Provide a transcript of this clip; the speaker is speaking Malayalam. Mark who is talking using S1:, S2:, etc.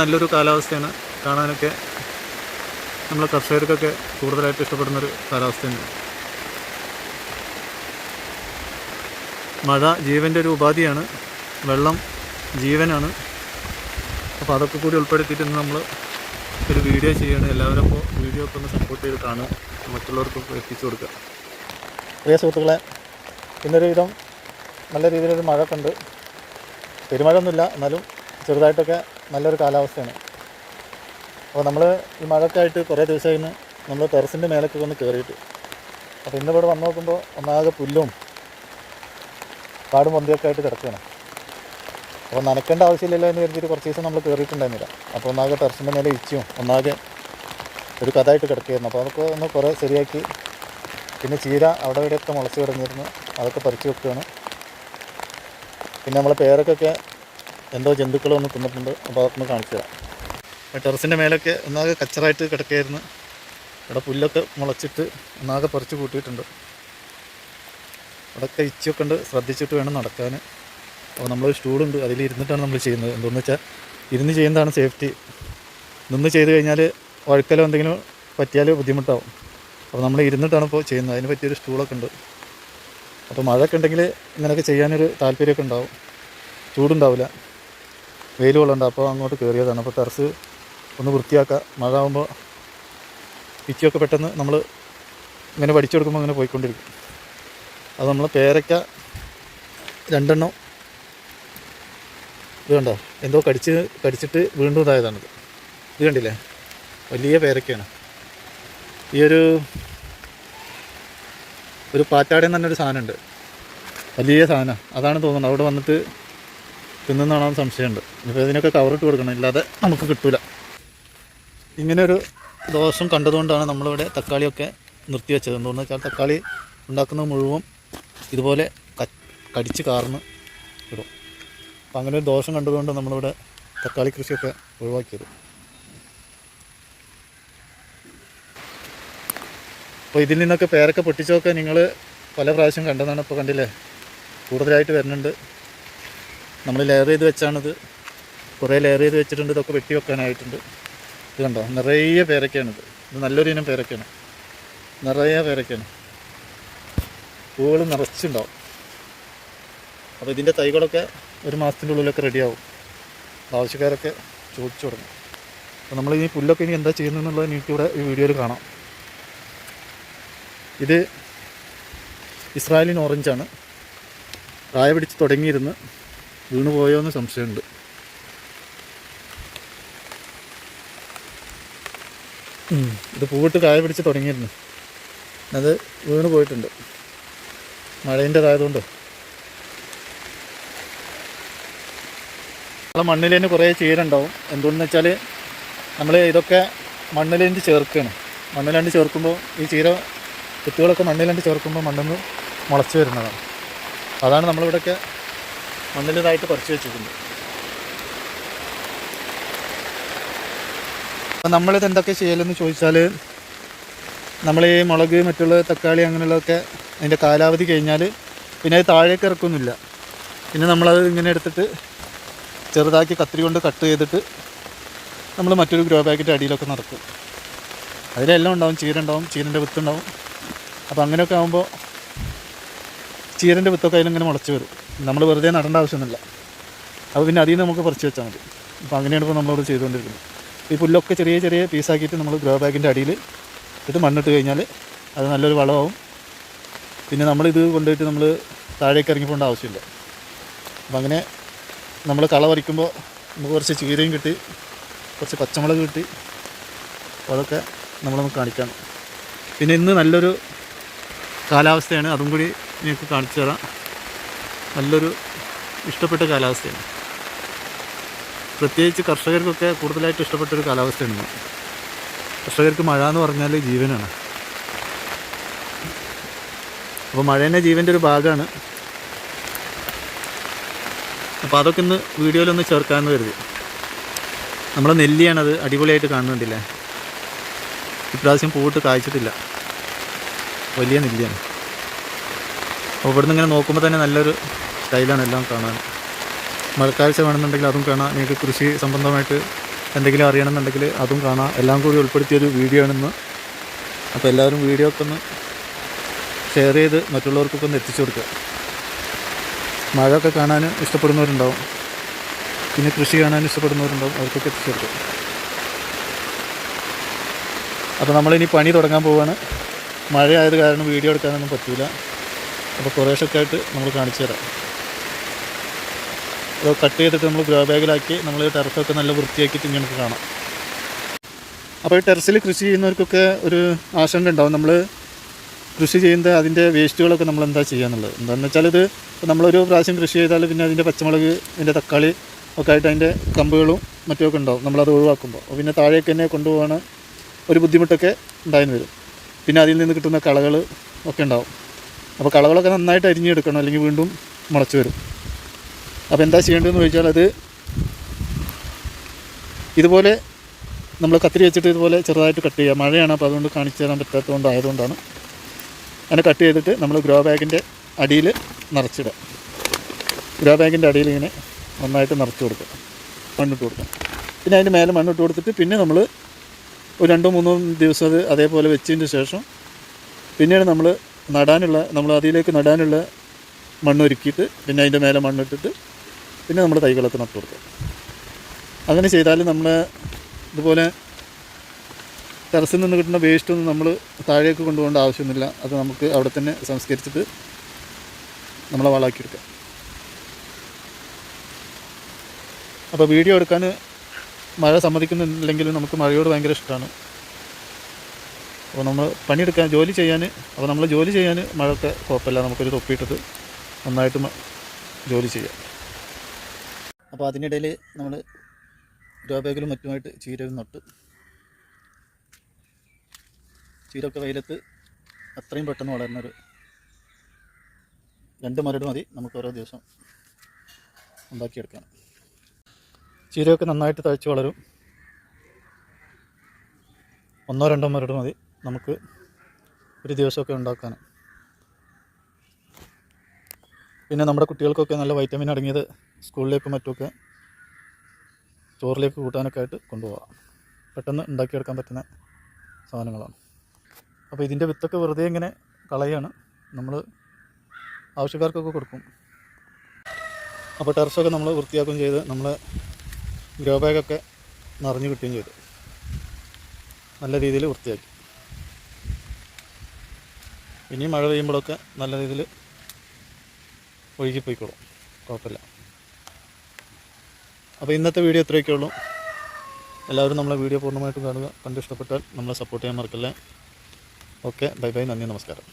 S1: നല്ലൊരു കാലാവസ്ഥയാണ്. കാണാനൊക്കെ നമ്മൾ കർഷകർക്കൊക്കെ കൂടുതലായിട്ട് ഇഷ്ടപ്പെടുന്നൊരു കാലാവസ്ഥയാണ് മഴ ജീവന്റെ ഒരു ഉപാധിയാണ്. വെള്ളം ജീവനാണ്. അപ്പോൾ അതൊക്കെ കൂടി ഉൾപ്പെടുത്തിയിട്ട് നമ്മൾ ഒരു വീഡിയോ ചെയ്യണം. എല്ലാവരും അപ്പോൾ വീഡിയോ ഒക്കെ ഒന്ന് സപ്പോർട്ട് ചെയ്ത് കാണുക. മറ്റുള്ളവർക്കും എത്തിച്ചു കൊടുക്കുക. പ്രിയ സുഹൃത്തുക്കളെ ഇന്നൊരു വിധം നല്ല രീതിയിലൊരു മഴ കണ്ട്. പെരുമഴ ഒന്നുമില്ല എന്നാലും ചെറുതായിട്ടൊക്കെ നല്ലൊരു കാലാവസ്ഥയാണ്. അപ്പോൾ നമ്മൾ ഈ മഴക്കായിട്ട് കുറേ ദിവസമായിരുന്നു നമ്മൾ ടെറസിന്റെ മേലൊക്കെ ഒന്ന് കയറിയിട്ട് അപ്പോൾ ഇന്നിവിടെ വന്ന് നോക്കുമ്പോൾ ഒന്നാകെ പുല്ലും കാടും പൊന്തിയൊക്കെ ആയിട്ട് കിടക്കുകയാണ്. അപ്പോൾ നനക്കേണ്ട ആവശ്യമില്ലല്ലോ എന്ന് കരുതിയിട്ട് കുറച്ച് ദിവസം നമ്മൾ കയറിയിട്ടുണ്ടായിരുന്നില്ല അപ്പോൾ ഒന്നാകെ ടെറസിന്റെ മേലെ ഇച്ചിയും ഒന്നാകെ ഒരു കഥയായിട്ട് കിടക്കുകയായിരുന്നു. അപ്പോൾ അതൊക്കെ ഒന്ന് കുറേ ശരിയാക്കി. പിന്നെ ചീര അവിടെ ഇവിടെയൊക്കെ മുളച്ച് കിടന്നിരുന്നു. അതൊക്കെ പറിച്ചു വെക്കുകയാണ്. പിന്നെ നമ്മളെ പേരക്കൊക്കെ എന്തോ ജന്തുക്കൾ വന്ന് തിന്നിട്ടുണ്ട്. അപ്പോൾ അതൊന്ന് കാണിച്ചു തരാം. ടെറസിന്റെ മേലൊക്കെ ഒന്നാകെ കച്ചറായിട്ട് കിടക്കുകയായിരുന്നു. ഇവിടെ പുല്ലൊക്കെ മുളച്ചിട്ട് ഒന്നാകെ പറിച്ചു കൂട്ടിയിട്ടുണ്ട്. അവിടെയൊക്കെ ഇച്ചൊക്കെ ഉണ്ട്. ശ്രദ്ധിച്ചിട്ട് വേണം നടക്കാൻ. അപ്പോൾ നമ്മൾ സ്റ്റൂളുണ്ട്. അതിൽ ഇരുന്നിട്ടാണ് നമ്മൾ ചെയ്യുന്നത്. എന്തെന്ന് വെച്ചാൽ ഇരുന്ന് ചെയ്യുന്നതാണ് സേഫ്റ്റി. നിന്ന് ചെയ്ത് കഴിഞ്ഞാൽ വഴുക്കലോ എന്തെങ്കിലും പറ്റിയാൽ ബുദ്ധിമുട്ടാവും. അപ്പോൾ നമ്മൾ ഇരുന്നിട്ടാണ് ഇപ്പോൾ ചെയ്യുന്നത്. അതിന് പറ്റിയൊരു സ്റ്റൂളൊക്കെ ഉണ്ട്. അപ്പോൾ മഴയൊക്കെ ഉണ്ടെങ്കിൽ ഇങ്ങനെയൊക്കെ ചെയ്യാനൊരു താല്പര്യമൊക്കെ ഉണ്ടാവും. ചൂടുണ്ടാവില്ല. വെയിൽ കൊള്ളണ്ട. അപ്പോൾ അങ്ങോട്ട് കയറിയതാണ് അപ്പോൾ ടെറസ് ഒന്ന് വൃത്തിയാക്കുക മഴ ആകുമ്പോൾ പിച്ചിയൊക്കെ പെട്ടെന്ന് നമ്മൾ ഇങ്ങനെ വടിച്ചെടുക്കുമ്പോൾ അങ്ങനെ പോയിക്കൊണ്ടിരിക്കും. അത് നമ്മൾ പേരയ്ക്ക രണ്ടെണ്ണം ഇത് കണ്ടോ? എന്തോ കടിച്ച് കടിച്ചിട്ട് വീണ്ടും ഇതായതാണിത്. ഇത് കണ്ടില്ലേ? വലിയ പേരക്കയാണ്. ഈ ഒരു ഒരു പാറ്റാടൻ തന്നെ ഒരു സാധനമുണ്ട്. വലിയ സാധനം. അതാണ് തോന്നുന്നത്. അവിടെ വന്നിട്ട് തിന്നുന്നതാണോ സംശയമുണ്ട്. ഇപ്പോൾ ഇതിനൊക്കെ കവറിട്ട് കൊടുക്കണം. ഇല്ലാതെ നമുക്ക് കിട്ടൂല. ഇങ്ങനൊരു ദോഷം കണ്ടതുകൊണ്ടാണ് നമ്മളിവിടെ തക്കാളിയൊക്കെ നിർത്തിവെച്ചത് എന്തുകൊണ്ടെന്ന് വെച്ചാൽ തക്കാളി ഉണ്ടാക്കുന്നത് മുഴുവൻ ഇതുപോലെ കടിച്ച് കാർന്ന് ഇടും. അപ്പം അങ്ങനെ ഒരു ദോഷം കണ്ടതുകൊണ്ട് നമ്മളിവിടെ തക്കാളി കൃഷിയൊക്കെ ഒഴിവാക്കിയത്. അപ്പോൾ ഇതിൽ നിന്നൊക്കെ പേരൊക്കെ പൊട്ടിച്ചൊക്കെ നിങ്ങൾ പല പ്രാവശ്യം കണ്ടതാണ് ഇപ്പോൾ കണ്ടില്ലേ? കൂടുതലായിട്ട് വരുന്നുണ്ട്. നമ്മൾ ലെയർ ചെയ്ത് വെച്ചാണിത്. കുറേ ലെയർ ചെയ്ത് വെച്ചിട്ടുണ്ട് ഇതൊക്കെ വെട്ടി വെക്കാനായിട്ടുണ്ട്. ഇത് കണ്ടോ? നിറയെ പേരൊക്കെയാണിത് ഇത്. നല്ലൊരു ഇനം പേരൊക്കെയാണ്. നിറയെ പേരക്കാണ് പൂവുകൾ നിറച്ചുണ്ടാവും. അപ്പോൾ ഇതിന്റെ തൈകളൊക്കെ ഒരു മാസത്തിന്റെ ഉള്ളിലൊക്കെ റെഡിയാവും ആവശ്യക്കാരൊക്കെ ചോദിച്ചു തുടങ്ങും. അപ്പോൾ നമ്മൾ ഈ പുല്ലൊക്കെ ഇനി എന്താ ചെയ്യുന്നതെന്നുള്ളത് എനിക്കിവിടെ ഈ വീഡിയോയിൽ കാണാം. ഇത് ഇസ്രായേലിൻ ഓറഞ്ചാണ് കായ പിടിച്ച് തുടങ്ങിയിരുന്ന്. വീണുപോയോ എന്ന് സംശയമുണ്ട്. ഇത് പൂവിട്ട് കായ പിടിച്ച് തുടങ്ങിയിരുന്നു. അത് വീണ് പോയിട്ടുണ്ട്. മഴേന്റെതായതുകൊണ്ട്. നമ്മളെ മണ്ണിൽ തന്നെ കുറേ ചീരുണ്ടാവും എന്തുകൊണ്ടെന്ന് വെച്ചാൽ നമ്മൾ ഇതൊക്കെ മണ്ണിലേണ്ടി ചേർക്കുകയാണ് മണ്ണിലാണ്ട് ചേർക്കുമ്പോൾ ഈ ചീര കുത്തുകളൊക്കെ മണ്ണിലാണ്ട് ചേർക്കുമ്പോൾ മണ്ണിൽ മുളച്ച് വരുന്നതാണ്. അതാണ് നമ്മളിവിടെയൊക്കെ മണ്ണിലിതായിട്ട് കുറച്ച് വെച്ചിട്ടുണ്ട് അപ്പം നമ്മളിത് എന്തൊക്കെ ചെയ്യലെന്ന് ചോദിച്ചാൽ നമ്മൾ ഈ മുളക് മറ്റുള്ള തക്കാളി അങ്ങനെയുള്ളതൊക്കെ അതിന്റെ കാലാവധി കഴിഞ്ഞാൽ പിന്നെ അത് താഴേക്ക് ഇറക്കൊന്നുമില്ല. പിന്നെ നമ്മളത് ഇങ്ങനെ എടുത്തിട്ട് ചെറുതാക്കി കത്തിരി കൊണ്ട് കട്ട് ചെയ്തിട്ട് നമ്മൾ മറ്റൊരു ഗ്രോ ബാഗിന്റെ അടിയിലൊക്കെ നടക്കും. അതിലെല്ലാം ഉണ്ടാവും ചീര ഉണ്ടാവും ചീരന്റെ വിത്തുണ്ടാവും അപ്പോൾ അങ്ങനെയൊക്കെ ആകുമ്പോൾ ചീരന്റെ വിത്തൊക്കെ അതിലിങ്ങനെ മുളച്ച് വരും. നമ്മൾ വെറുതെ നടേണ്ട ആവശ്യമൊന്നുമില്ല. അപ്പോൾ പിന്നെ അതിൽ നിന്ന് നമുക്ക് പറിച്ച് വെച്ചാൽ മതി. അപ്പോൾ അങ്ങനെയാണ് ഇപ്പോൾ നമ്മളോട് ചെയ്തുകൊണ്ടിരിക്കുന്നത്. ഈ പുല്ലൊക്കെ ചെറിയ ചെറിയ പീസാക്കിയിട്ട് നമ്മൾ ഗ്രോ ബാഗിന്റെ അടിയിൽ ഇത് മണ്ണിട്ട് കഴിഞ്ഞാൽ അത് നല്ലൊരു വളമാവും. പിന്നെ നമ്മളിത് കൊണ്ടുപോയിട്ട് നമ്മൾ താഴേക്ക് ഇറങ്ങി പോകേണ്ട ആവശ്യമില്ല. അപ്പം അങ്ങനെ നമ്മൾ കള പറിക്കുമ്പോൾ നമുക്ക് കുറച്ച് ചീരയും കിട്ടി കുറച്ച് പച്ചമുളക് കിട്ടി. അപ്പോൾ അതൊക്കെ നമ്മളൊന്ന് കാണിക്കാം. പിന്നെ ഇന്ന് നല്ലൊരു കാലാവസ്ഥയാണ്. അതും കൂടി നിങ്ങൾക്ക് കാണിച്ചു തരാം. നല്ലൊരു ഇഷ്ടപ്പെട്ട കാലാവസ്ഥയാണ്. പ്രത്യേകിച്ച് കർഷകർക്കൊക്കെ കൂടുതലായിട്ട് ഇഷ്ടപ്പെട്ടൊരു കാലാവസ്ഥയാണ്. കർഷകർക്ക് മഴ എന്ന് പറഞ്ഞാൽ ജീവനാണ്. അപ്പോൾ മഴ തന്നെ ജീവന്റെ ഒരു ഭാഗമാണ് അപ്പോൾ അതൊക്കെ ഇന്ന് വീഡിയോയിലൊന്ന് ചേർക്കാമെന്ന് കരുതി. നമ്മളെ നെല്ലിയാണത് അടിപൊളിയായിട്ട് കാണുന്നുണ്ടല്ലേ? ഇപ്രാവശ്യം പൂവിട്ട് കായ്ച്ചിട്ടില്ല. വലിയ നെല്ലിയാണ്. അപ്പോൾ ഇവിടുന്ന് ഇങ്ങനെ നോക്കുമ്പോൾ തന്നെ നല്ലൊരു സ്റ്റൈലാണ് എല്ലാം കാണാൻ. മഴക്കാഴ്ച വേണമെന്നുണ്ടെങ്കിൽ അതും കാണാം. നിങ്ങൾക്ക് കൃഷി സംബന്ധമായിട്ട് എന്തെങ്കിലും അറിയണമെന്നുണ്ടെങ്കിൽ അതും കാണാം. എല്ലാം കൂടി ഉൾപ്പെടുത്തിയൊരു വീഡിയോ ആണെന്ന്. അപ്പോൾ എല്ലാവരും വീഡിയോ ഒക്കെ ഒന്ന് ഷെയർ ചെയ്ത് മറ്റുള്ളവർക്കൊക്കെ ഒന്ന് എത്തിച്ചു കൊടുക്കുക. മഴയൊക്കെ കാണാൻ ഇഷ്ടപ്പെടുന്നവരുണ്ടാവും. പിന്നെ കൃഷി കാണാൻ ഇഷ്ടപ്പെടുന്നവരുണ്ടാവും. അവർക്കൊക്കെ എത്തിച്ചു കൊടുക്കുക. അപ്പോൾ നമ്മളിനി പണി തുടങ്ങാൻ പോവുകയാണ് മഴയായത് കാരണം വീഡിയോ എടുക്കാനൊന്നും പറ്റില്ല അപ്പോൾ കുറേശ്ശൊക്കെ ആയിട്ട് നമ്മൾ കാണിച്ചു തരാം. കട്ട് ചെയ്തിട്ട് നമ്മൾ ഗ്രോ ബാഗിലാക്കി നമ്മൾ ടെറസൊക്കെ നല്ല വൃത്തിയാക്കിയിട്ട് ഇങ്ങനെ കാണാം. അപ്പോൾ ഈ ടെറസിൽ കൃഷി ചെയ്യുന്നവർക്കൊക്കെ ഒരു ആശങ്ക ഉണ്ടാവും. നമ്മൾ കൃഷി ചെയ്യുന്നത് അതിന്റെ വേസ്റ്റുകളൊക്കെ നമ്മൾ എന്താ ചെയ്യാന്നുള്ളത് എന്താണെന്ന് വെച്ചാൽ ഇത് നമ്മളൊരു പ്രാവശ്യം കൃഷി ചെയ്താൽ പിന്നെ അതിന്റെ പച്ചമുളക് അതിന്റെ തക്കാളി ഒക്കെ ആയിട്ട് അതിന്റെ കമ്പുകളും മറ്റുമൊക്കെ ഉണ്ടാവും. നമ്മളത് ഒഴിവാക്കുമ്പോൾ. പിന്നെ താഴേക്ക് തന്നെ കൊണ്ടുപോകാൻ ഒരു ബുദ്ധിമുട്ടൊക്കെ ഉണ്ടായിരുന്നു വരും. പിന്നെ അതിൽ നിന്ന് കിട്ടുന്ന കളകൾ ഒക്കെ ഉണ്ടാവും. അപ്പോൾ കളകളൊക്കെ നന്നായിട്ട് അരിഞ്ഞെടുക്കണം അല്ലെങ്കിൽ വീണ്ടും മുളച്ച് വരും. അപ്പോൾ എന്താ ചെയ്യേണ്ടതെന്ന് ചോദിച്ചാൽ അത് ഇതുപോലെ നമ്മൾ കത്തിരി വെച്ചിട്ട് ഇതുപോലെ ചെറുതായിട്ട് കട്ട് ചെയ്യുക. മഴയാണ് അപ്പോൾ അതുകൊണ്ട് കാണിച്ചു തരാൻ പറ്റാത്തതുകൊണ്ട് ആയതുകൊണ്ടാണ്. അങ്ങനെ കട്ട് ചെയ്തിട്ട് നമ്മൾ ഗ്രോ ബാഗിന്റെ അടിയിൽ നിറച്ചിടുക. ഗ്രോ ബാഗിന്റെ അടിയിൽ ഇങ്ങനെ നന്നായിട്ട് നിറച്ച് കൊടുക്കുക. മണ്ണിട്ട് കൊടുക്കുക. പിന്നെ അതിന്റെ മേലെ മണ്ണിട്ട് കൊടുത്തിട്ട് പിന്നെ നമ്മൾ ഒരു രണ്ടോ മൂന്നോ ദിവസം അത് അതേപോലെ വെച്ചതിന് ശേഷം പിന്നീട് നമ്മൾ നടാനുള്ള നമ്മൾ അതിലേക്ക് നടാനുള്ള മണ്ണൊരുക്കിയിട്ട് പിന്നെ അതിന്റെ മേലെ മണ്ണിട്ടിട്ട് പിന്നെ നമ്മൾ തൈകളൊക്കെ നട്ടു കൊടുക്കുക അങ്ങനെ ചെയ്താൽ നമ്മൾ ഇതുപോലെ ടെറസിൽ നിന്ന് കിട്ടുന്ന വേസ്റ്റ് ഒന്നും നമ്മൾ താഴേക്ക് കൊണ്ടുപോകേണ്ട ആവശ്യമൊന്നുമില്ല. അത് നമുക്ക് അവിടെ തന്നെ സംസ്കരിച്ചിട്ട് നമ്മളെ വളാക്കിയെടുക്കാം അപ്പോൾ വീഡിയോ എടുക്കാൻ മഴ സമ്മതിക്കുന്നില്ലെങ്കിലും നമുക്ക് മഴയോട് ഭയങ്കര ഇഷ്ടമാണ്. അപ്പോൾ നമ്മൾ പണിയെടുക്കാൻ ജോലി ചെയ്യാൻ അപ്പോൾ നമ്മൾ ജോലി ചെയ്യാൻ മഴയൊക്കെ കുഴപ്പമില്ല. നമുക്കൊരു തൊപ്പിയിട്ടിട്ട് നന്നായിട്ട് ജോലി ചെയ്യാം. അപ്പോൾ അതിനിടയിൽ നമ്മൾ ഗ്രോ ബാഗിലും മറ്റുമായിട്ട് ചീരയും നട്ട് ചീരൊക്കെ വെയിലത്ത് അത്രയും പെട്ടെന്ന് വളരുന്നൊരു രണ്ട് മരട് മതി നമുക്ക് ഓരോ ദിവസം ഉണ്ടാക്കിയെടുക്കാം ചീരയൊക്കെ നന്നായിട്ട് തഴച്ച് വളരും. ഒന്നോ രണ്ടോ മരട് മതി നമുക്ക് ഒരു ദിവസമൊക്കെ ഉണ്ടാക്കാൻ പിന്നെ നമ്മുടെ കുട്ടികൾക്കൊക്കെ നല്ല വൈറ്റമിൻ അടങ്ങിയത് സ്കൂളിലേക്കും മറ്റുമൊക്കെ ചോറിലേക്ക് കൂട്ടാനൊക്കെ ആയിട്ട് കൊണ്ടുപോകാം പെട്ടെന്ന് ഉണ്ടാക്കിയെടുക്കാൻ പറ്റുന്ന സാധനങ്ങളാണ്. അപ്പോൾ ഇതിന്റെ വിത്തൊക്കെ വെറുതെ ഇങ്ങനെ കളയാണ്. നമ്മൾ ആവശ്യക്കാർക്കൊക്കെ കൊടുക്കും. അപ്പോൾ ടെറസൊക്കെ നമ്മൾ വൃത്തിയാക്കുകയും ചെയ്ത് നമ്മൾ ഗ്രോ ബാഗൊക്കെ നിറഞ്ഞു കിട്ടുകയും ചെയ്തു. നല്ല രീതിയിൽ വൃത്തിയാക്കി. ഇനി മഴ പെയ്യുമ്പോഴൊക്കെ നല്ല രീതിയിൽ ഒഴുകിപ്പോയിക്കോളും. കുഴപ്പമില്ല. അപ്പോൾ ഇന്നത്തെ വീഡിയോ ഇത്രയൊക്കെ ഉള്ളൂ. എല്ലാവരും നമ്മളെ വീഡിയോ പൂർണമായിട്ടും കാണുക. കണ്ട് ഇഷ്ടപ്പെട്ടാൽ നമ്മളെ സപ്പോർട്ട് ചെയ്യാൻ മറക്കല്ലേ. ഓക്കെ ബൈ ബൈ നന്ദി നമസ്കാരം.